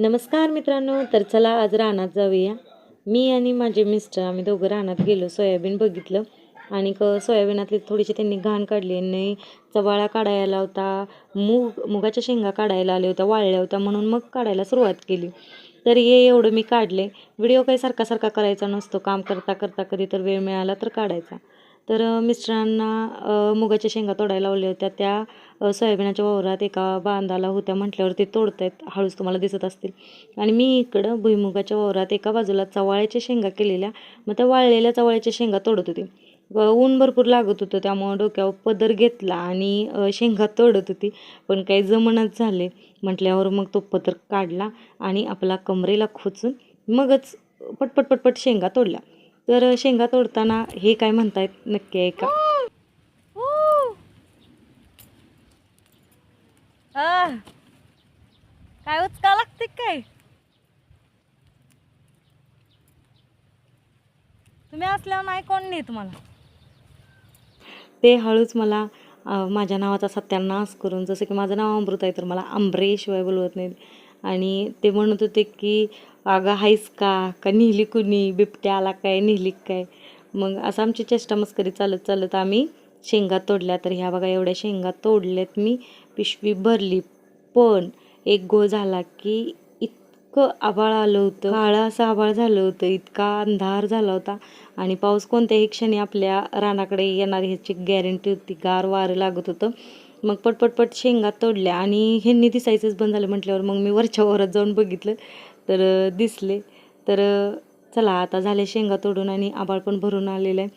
नमस्कार मित्रांनो तर चला आज रानात जाऊया. मी आणि माझे मिस्टर आम्ही दोघं रानात गेलो सोयाबीन बघितलं. आणि क सोयाबीनातली थोडीशी त्यांनी घाण काढली. आणि चवाळा काढायला होता मूग मुगाच्या शेंगा काढायला आल्या होत्या वाळल्या होत्या म्हणून मग काढायला सुरुवात केली. तर हे एवढं मी काढले. व्हिडिओ काही सारखा सारखा करायचा नसतो. काम करता करता कधी तर वेळ मिळाला तर काढायचा. तर मिस्टरांना मुगाच्या शेंगा तोडायला लावल्या होत्या. त्या सोयाबीनाच्या वावरात एका बांधाला होत्या म्हटल्यावर ते तोडतायत हळूच तुम्हाला दिसत असतील. आणि मी इकडं भुईमुगाच्या वावरात एका बाजूला चवाळ्याच्या शेंगा केलेल्या मग त्या वाळलेल्या चवाळ्याच्या शेंगा तोडत होते. ऊन भरपूर लागत होतं त्यामुळं डोक्यावर पदर घेतला आणि शेंगा तोडत होती. पण काही जमणच झाले म्हटल्यावर मग तो पदर काढला आणि आपला कमरेला खोचून मगच पटपट पटपट शेंगा तोडल्या. तर शेंगा तोडताना हे काय म्हणतायत नक्की आहे का काय उचका लागते काय? तुम्ही असल्यावर नाही कोण नाही तुम्हाला? ते हळूच मला माझ्या नावाचा सत्यानाश करून जसं की माझं नाव अमृत आहे तर मला आंब्रेशिवाय बोलवत नाही आणि ते म्हणत होते की अगं हायस का? का नेहली कुणी? बिबट्या आला काय? नेहली काय? मग असं आमची चेष्टा मस्करी चालत चालत आम्ही शेंगा तोडल्या तर ह्या बघा एवढ्या शेंगा तोडल्यात मी पिशवी भरली पण एक गोळ झाला की इतकं आभाळ आलं होतं. काळं असं आभाळ झालं होतं इतका अंधार झाला होता. आणि पाऊस कोणत्याही क्षणी आपल्या रानाकडे येणार ह्याची गॅरंटी होती. गार वारं लागत होतं. मग पटपटपट शेंगा तोडल्या आणि ह्यांनी दिसायचंच बंद झालं म्हटल्यावर मग मी वरच्या वरात जाऊन बघितलं तर दिसले. तर चला आता झाले शेंगा तोडून आणि आभाळ पण भरून आलेलं आहे.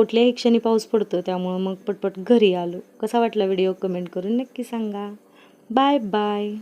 कुठल्याही क्षणी पाऊस पडतो त्यामुळं मग पटपट घरी आलो. कसा वाटला व्हिडिओ कमेंट करून नक्की सांगा. Bye bye.